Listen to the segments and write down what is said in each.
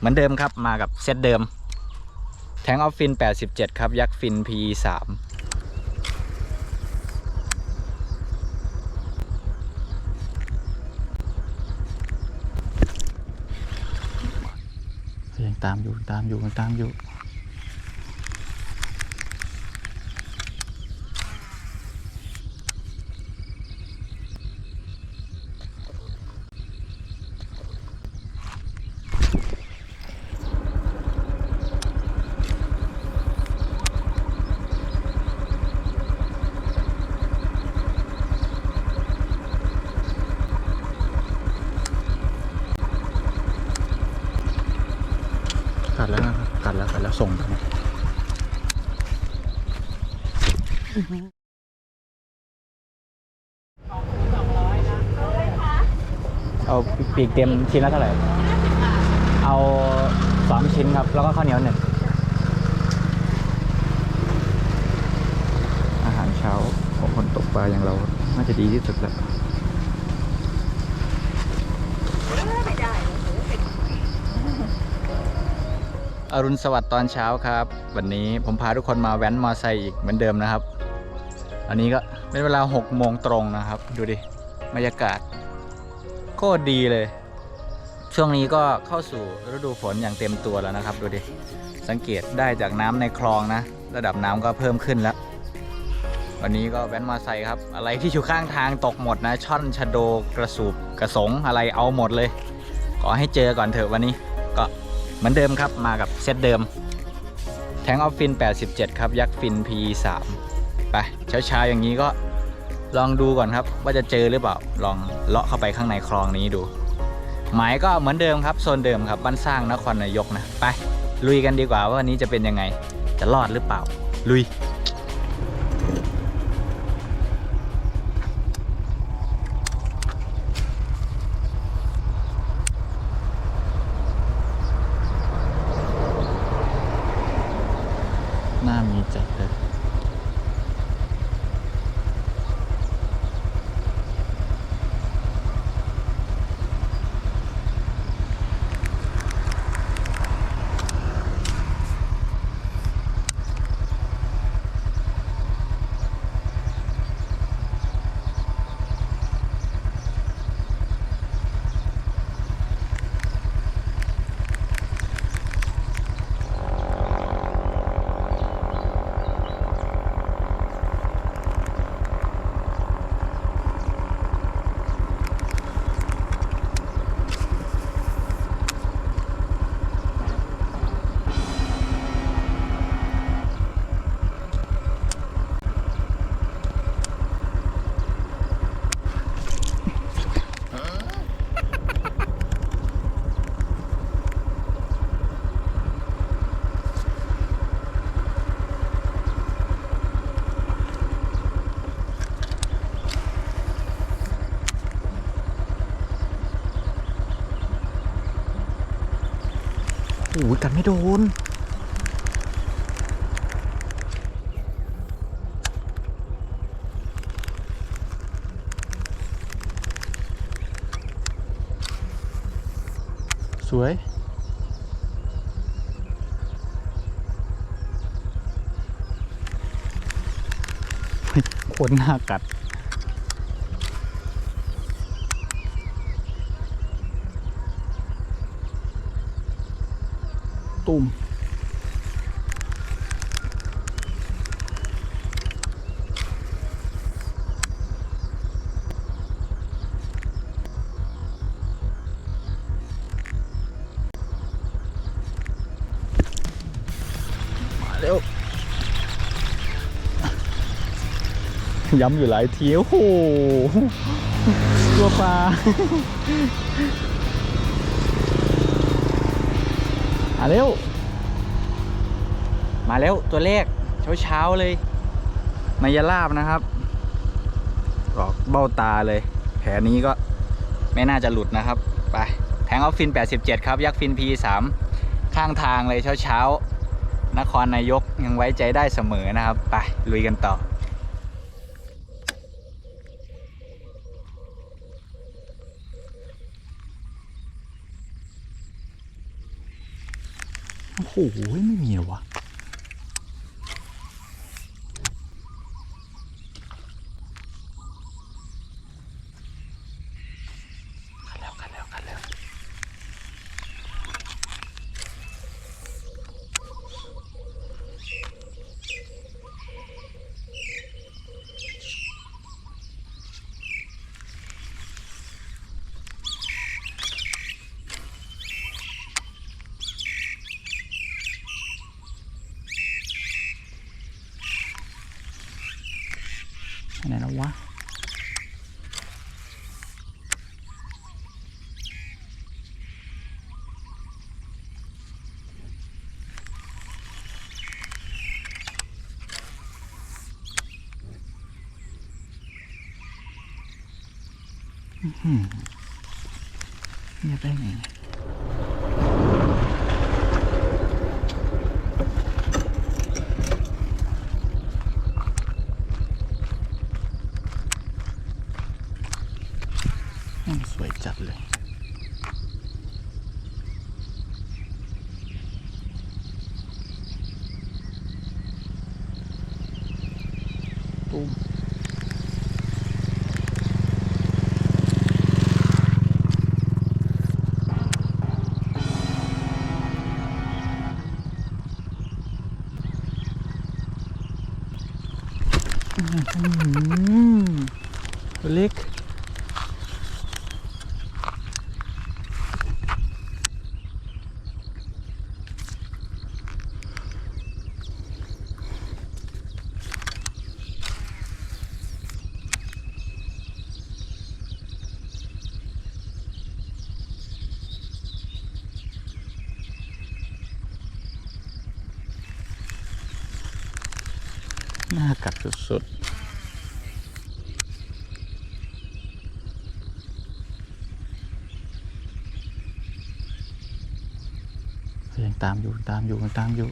เหมือนเดิมครับมากับเซตเดิม แทงออฟฟิน 87 ครับ ยักษ์ฟิน P3 ยังตามอยู่ตามอยู่มันตามอยู่ กัดแล้วนะครับกัดแล้วกัดแล้ว ส่งไปนะเอาปีกเต็มชิ้นละเท่าไหร่ เอาสองชิ้นครับ แล้วก็ข้าวเหนียวหนึ่งอาหารเช้าของคนตกปลาอย่างเรา น่าจะดีที่สุดแล้ว อรุณสวัสดิ์ตอนเช้าครับ วันนี้ผมพาทุกคนมาแว้นมอไซค์อีกเหมือนเดิมนะครับ อันนี้ก็เป็นเวลา6โมงตรงนะครับ ดูดิบรรยากาศโคตรดีเลย ช่วงนี้ก็เข้าสู่ฤดูฝนอย่างเต็มตัวแล้วนะครับ ดูดิสังเกตได้จากน้ำในคลองนะ ระดับน้ำก็เพิ่มขึ้นแล้ว วันนี้ก็แว้นมอไซค์ครับ อะไรที่อยู่ข้างทางตกหมดนะ ช่อนชะโดกระสูบกระสงอะไรเอาหมดเลย ขอให้เจอก่อนเถอะวันนี้ก็ เหมือนเดิมครับมากับเซตเดิม แทงออฟฟิน 87 ครับ ยักษ์ฟิน P3 ไปเช้าๆอย่างนี้ก็ลองดูก่อนครับ ว่าจะเจอหรือเปล่าลองเลาะเข้าไปข้างในคลองนี้ดู หมายก็เหมือนเดิมครับโซนเดิมครับบ้านสร้างนครนายกนะไปลุยกันดีกว่าว่าวันนี้จะเป็นยังไงจะรอดหรือเปล่า ลุย โอ้ยกันไม่โดน สวยโคนหน้ากัด ตุ่มมาเร็วย้ำอยู่หลายทีโอ้โหตัวปลา มาเร็ว มาแล้วตัวเลขเช้าเช้าๆเลยมายาลาบนะครับออกเบ้าตาเลย แผลนี้ก็ไม่น่าจะหลุดนะครับ ไปแทงออฟฟิน 87 ครับ ยักษ์ฟิน P3 ข้างทางเลยเช้าเช้าๆนครนายกยังไว้ใจได้เสมอนะครับ ไปลุยกันต่อ โอ้โหไม่มีเหรอวะ ขัดแล้วขัดแล้วขัดแล้ว ไปไหนแล้ววะ อื้อหือเตัวเล็ก น่ากัดสุดๆยังตามอยู่ตามอยู่ตามอยู่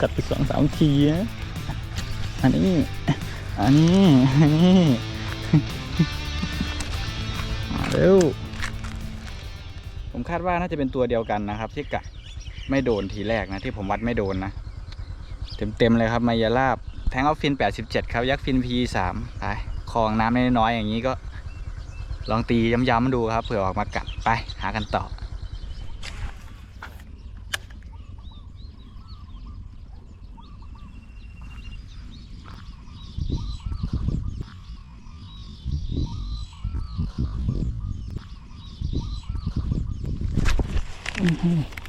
กัดไปสองสามทีนะอันนี้ อันนี้ อันนี้มาเร็ว ผมคาดว่าน่าจะเป็นตัวเดียวกันนะครับ ที่กัดไม่โดนทีแรกนะ ที่ผมวัดไม่โดนนะ เต็มๆเลยครับ มายาลาบ แทงออฟฟิน 87 ครับ ยักษ์ฟิน P3 ไปคลองน้ำน้อยๆอย่างนี้ก็ ลองตีย้ำๆดูครับ เผื่อออกมากัดไปหากันต่อ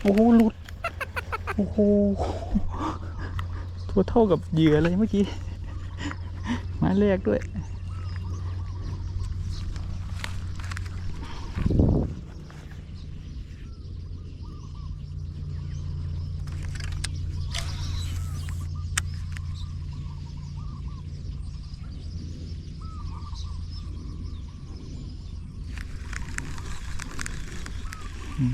โอ้โหหลุด โอ้โห ตัวเท่ากับเหยื่อเลยเมื่อกี้ไมาแรกด้วย นี่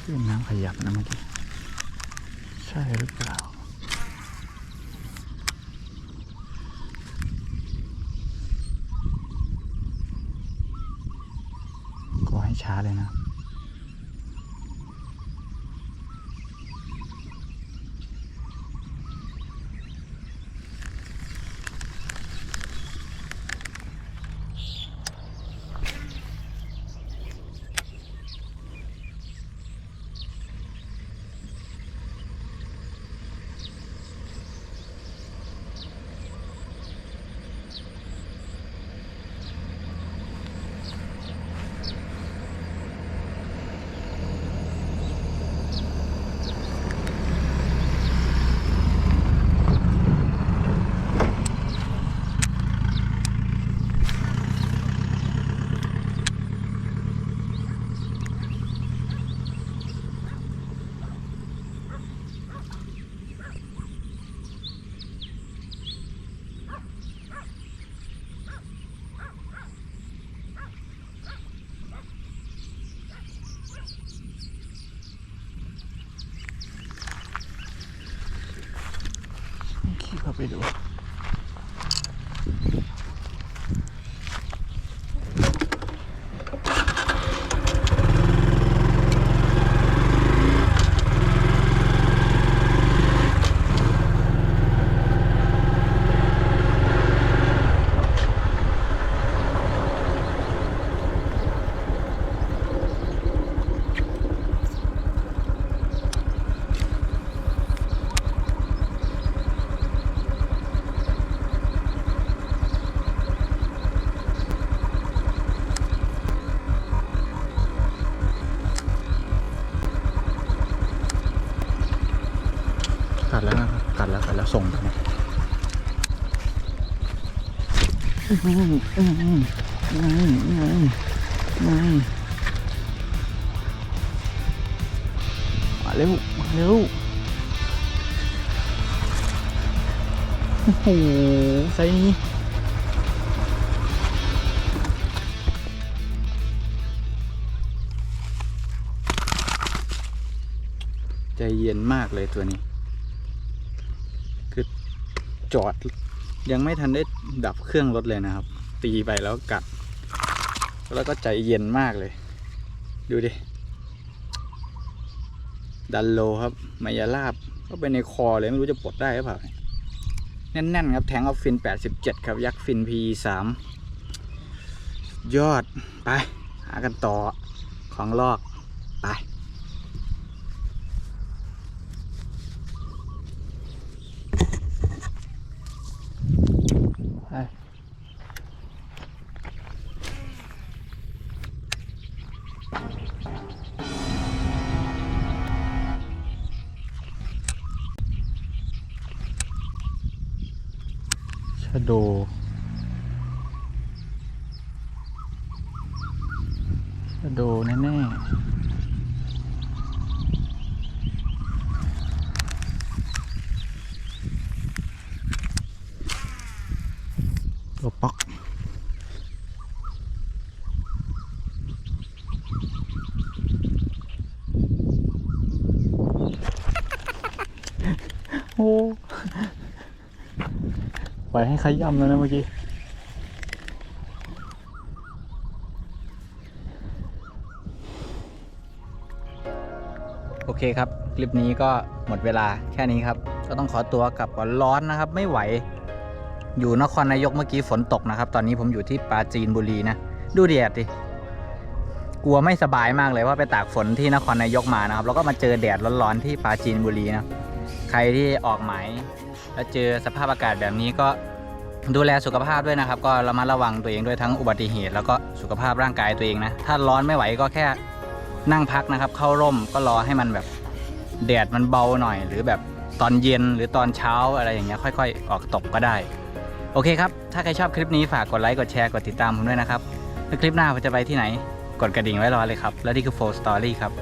คือน้ำขยับนะเมื่อกี้ใช่หรือเปล่าก็ให้ช้าเลยนะ กัดแล้วส่งไปนะมาเร็ว มาเร็ว โอ้โหไซส์นี้ใจเย็นมากเลยตัวนี้ จอด ยังไม่ทันได้ดับเครื่องรถเลยนะครับ ตีไปแล้วกัด แล้วก็ใจเย็นมากเลย ดูดิ ดันโลครับ มายาลาบก็ไปในคอเลยไม่รู้จะปลดได้หรือเปล่าแน่นๆ ครับแทงออฟฟิน 87 ครับ ยักษ์ฟิน P3 ยอดไป หากันต่อของลอกไปะโดชะโดแน่ๆตัวป๊อก โอ้ปล่ อยให้ขย้ำแล้วนะเมื่อกี้โอเคครับ คลิปนี้ก็หมดเวลาแค่นี้ครับ ก็ต้องขอตัวกลับก่อนร้อนนะครับ ไม่ไหว อยู่นครนายกเมื่อกี้ฝนตกนะครับ ตอนนี้ผมอยู่ที่ปราจีนบุรีนะ ดูแดดดิ กลัวไม่สบายมากเลยว่าไปตากฝนที่นครนายกมานะครับ แล้วก็มาเจอแดดร้อนๆที่ปราจีนบุรีนะ ใครที่ออกหมายแล้วเจอสภาพอากาศแบบนี้ก็ ดูแลสุขภาพด้วยนะครับ ก็ระมัดระวังตัวเองด้วยทั้งอุบัติเหตุ แล้วก็สุขภาพร่างกายตัวเองนะ ถ้าร้อนไม่ไหวก็แค่นั่งพักนะครับ เข้าร่มก็รอให้มันแบบแดดมันเบาหน่อย หรือแบบตอนเย็นหรือตอนเช้าอะไรอย่างเงี้ยค่อย ๆ ออกตกก็ได้ โอเคครับ ถ้าใครชอบคลิปนี้ฝากกดไลค์กดแชร์กดติดตามผมด้วยนะครับแล้วคลิปหน้าผมจะไปที่ไหน กดกระดิ่งไว้รอเลยครับ และนี่คือ Full Story ครับ